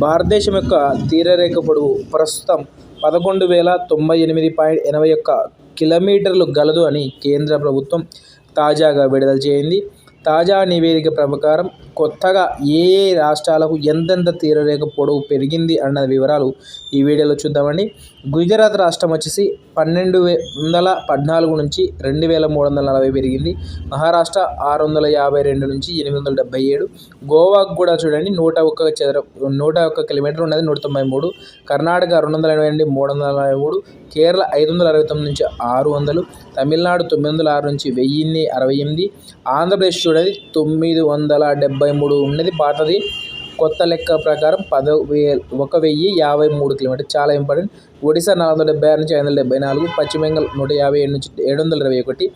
భారతదేశం యొక్క తీరరేఖ పొడవు ప్రస్తుతం పదకొండు వేల తొంభై ఎనిమిది పాయింట్ ఎనభై ఒక్క కిలోమీటర్లు గలదు అని కేంద్ర ప్రభుత్వం తాజాగా విడుదల చేయింది. తాజా నివేదిక ప్రకారం కొత్తగా ఏ ఏ రాష్ట్రాలకు ఎంతెంత తీరరేఖ పొడవు పెరిగింది అన్న వివరాలు ఈ వీడియోలో చూద్దామండి. గుజరాత్ రాష్ట్రం వచ్చేసి పన్నెండు వే వందల పద్నాలుగు నుంచి రెండు వేల మూడు వందల నలభై పెరిగింది. మహారాష్ట్ర ఆరు వందల యాభై రెండు నుంచి ఎనిమిది వందల డెబ్బై ఏడు. గోవాకు కూడా చూడండి నూట ఒక్క చదర నూట ఒక్క కిలోమీటర్ ఉన్నది నూట తొంభై మూడు. కర్ణాటక రెండు వందల ఎనభై నుండి మూడు వందల నలభై మూడు. కేరళ ఐదు వందల అరవై తొమ్మిది నుంచి ఆరు వందలు. తమిళనాడు తొమ్మిది వందల ఆరు నుంచి వెయ్యిన్ని అరవై ఎనిమిది. ఆంధ్రప్రదేశ్ చూడండి తొమ్మిది వందల డెబ్బై మూడు ఉన్నది పాతది. కొత్త లెక్క ప్రకారం పద వే ఒక వెయ్యి యాభై మూడు కిలోమీటర్. చాలా ఇంపార్టెంట్ ఒడిశా నాలుగు వందల డెబ్బై ఆరు నుంచి ఐదు వందల డెబ్బై నాలుగు. పశ్చిమ బెంగాల్ నూట యాభై ఏడు నుంచి ఏడు వందల ఇరవై ఒకటి.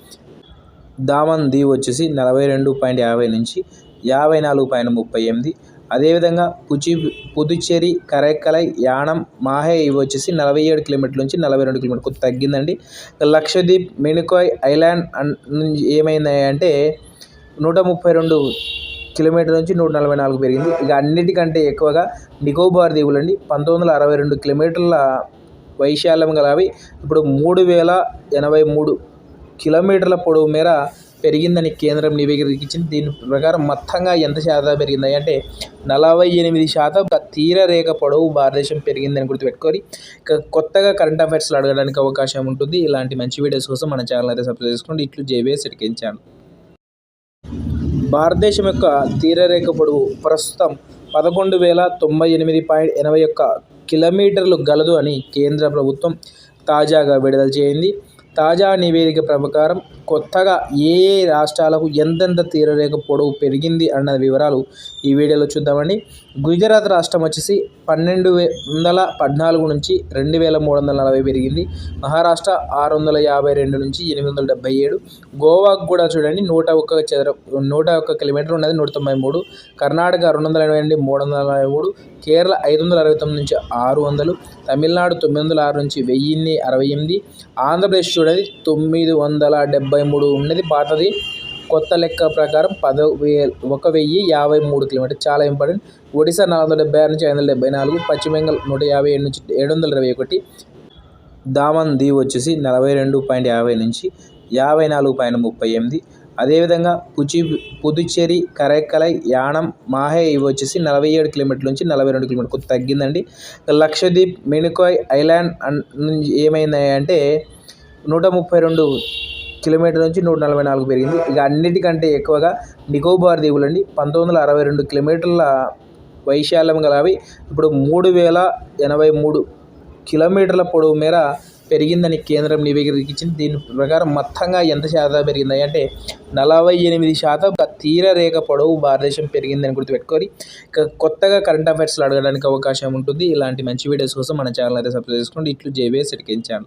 దామన్ దీవ్ వచ్చేసి నలభై రెండు పాయింట్ యాభై నుంచి యాభై నాలుగు పాయింట్ ముప్పై ఎనిమిది. అదేవిధంగా పుచి పుదుచ్చేరి కరైకలై యానం మాహే ఇవి వచ్చేసి నలభై ఏడు కిలోమీటర్ల నుంచి నలభై రెండు కిలోమీటర్ కొద్ది తగ్గిందండి. లక్షద్వీప్ మినుకాయ్ ఐలాండ్ అండ్ నుంచి ఏమైంది అంటే నూట ముప్పై రెండు కిలోమీటర్ నుంచి నూట నలభై నాలుగు పెరిగింది. ఇక అన్నిటికంటే ఎక్కువగా నికోబార్ దీవులండి. పంతొమ్మిది వందల అరవై రెండు కిలోమీటర్ల వైశాల్యం గలవి. ఇప్పుడు మూడు వేల ఎనభై మూడు కిలోమీటర్ల పొడవు మేర పెరిగిందని కేంద్రం నివేదించింది దీని ప్రకారం మొత్తంగా ఎంత శాతం పెరిగింది అంటే నలభై ఎనిమిది శాతం తీరరేఖ పొడవు భారతదేశం పెరిగిందని గుర్తుపెట్టుకొని ఇక కొత్తగా కరెంట్ అఫైర్స్లో అడగడానికి అవకాశం ఉంటుంది. ఇలాంటి మంచి వీడియోస్ కోసం మన ఛానల్ అయితే సబ్స్క్రైబ్ చేసుకోండి. ఇట్లు జేబీఎస్ ఎడికించాను భారతదేశం యొక్క తీరరేఖ పొడవు ప్రస్తుతం పదకొండు వేల తొంభై ఎనిమిది పాయింట్ ఎనభై ఒక్క కిలోమీటర్లు గలదు అని కేంద్ర ప్రభుత్వం తాజాగా విడుదల చేయింది. తాజా నివేదిక ప్రకారం కొత్తగా ఏ ఏ రాష్ట్రాలకు ఎంతెంత తీరరేఖ పొడవు పెరిగింది అన్న వివరాలు ఈ వీడియోలో చూద్దామండి. గుజరాత్ రాష్ట్రం వచ్చేసి పన్నెండు వే వందల పద్నాలుగు నుంచి రెండు వేల మూడు వందల నలభై పెరిగింది. మహారాష్ట్ర ఆరు వందల యాభై రెండు నుంచి ఎనిమిది వందల డెబ్బై ఏడు. గోవాకు కూడా చూడండి నూట ఒక్క చదర నూట ఒక్క కిలోమీటర్ ఉన్నది నూట తొంభై మూడు. కర్ణాటక రెండు వందల ఎనభై నుండి మూడు వందల నలభై మూడు. కేరళ ఐదు వందల అరవై తొమ్మిది నుంచి ఆరు వందలు. తమిళనాడు తొమ్మిది వందల ఆరు నుంచి వెయ్యిన్ని అరవై ఎనిమిది. ఆంధ్రప్రదేశ్ చూడండి. తొమ్మిది వందల డెబ్బై మూడు ఉన్నది. పాతది కొత్త లెక్క ప్రకారం పద ఒక వెయ్యి యాభై మూడు కిలోమీటర్. చాలా ఇంపార్టెంట్. ఒడిశా నాలుగు వందల డెబ్బై ఆరు నుంచి ఐదు వందల డెబ్బై నాలుగు. పశ్చిమ బెంగాల్ నూట యాభై ఏడు నుంచి ఏడు వందల ఇరవై ఒకటి. దామన్ దీవ్ వచ్చేసి నలభై రెండు పాయింట్ యాభై నుంచి యాభై నాలుగు పాయింట్ ముప్పై ఎనిమిది. అదేవిధంగా పుచి పుదుచ్చేరి కరైకలై యానం మాహే ఇవి వచ్చేసి నలభై ఏడు కిలోమీటర్ల నుంచి నలభై రెండు కిలోమీటర్ కొద్ది తగ్గిందండి. లక్షద్వీప్ మెనుకాయ్ ఐలాండ్ అండ్ ఏమైంది అంటే నూట ముప్పై రెండు కిలోమీటర్ నుంచి నూట నలభై నాలుగు పెరిగింది. ఇక అన్నిటికంటే ఎక్కువగా నికోబార్ దీవులండి పంతొమ్మిది వందల అరవై రెండు కిలోమీటర్ల వైశాల్యం గలవి. ఇప్పుడు మూడు వేల ఎనభై మూడు కిలోమీటర్ల పొడవు మేర పెరిగిందని కేంద్రం నివేదించింది దీని ప్రకారం మొత్తంగా ఎంత శాతం పెరిగింది అంటే నలభై ఎనిమిది శాతం తీరరేఖ పొడవు భారతదేశం పెరిగిందని గుర్తుపెట్టుకొని ఇక కొత్తగా కరెంట్ అఫైర్స్లో అడగడానికి అవకాశం ఉంటుంది. ఇలాంటి మంచి వీడియోస్ కోసం మన ఛానల్ అయితే సబ్స్క్రైబ్ చేసుకోండి. ఇట్లు జేబీఎస్ ఎడికించాను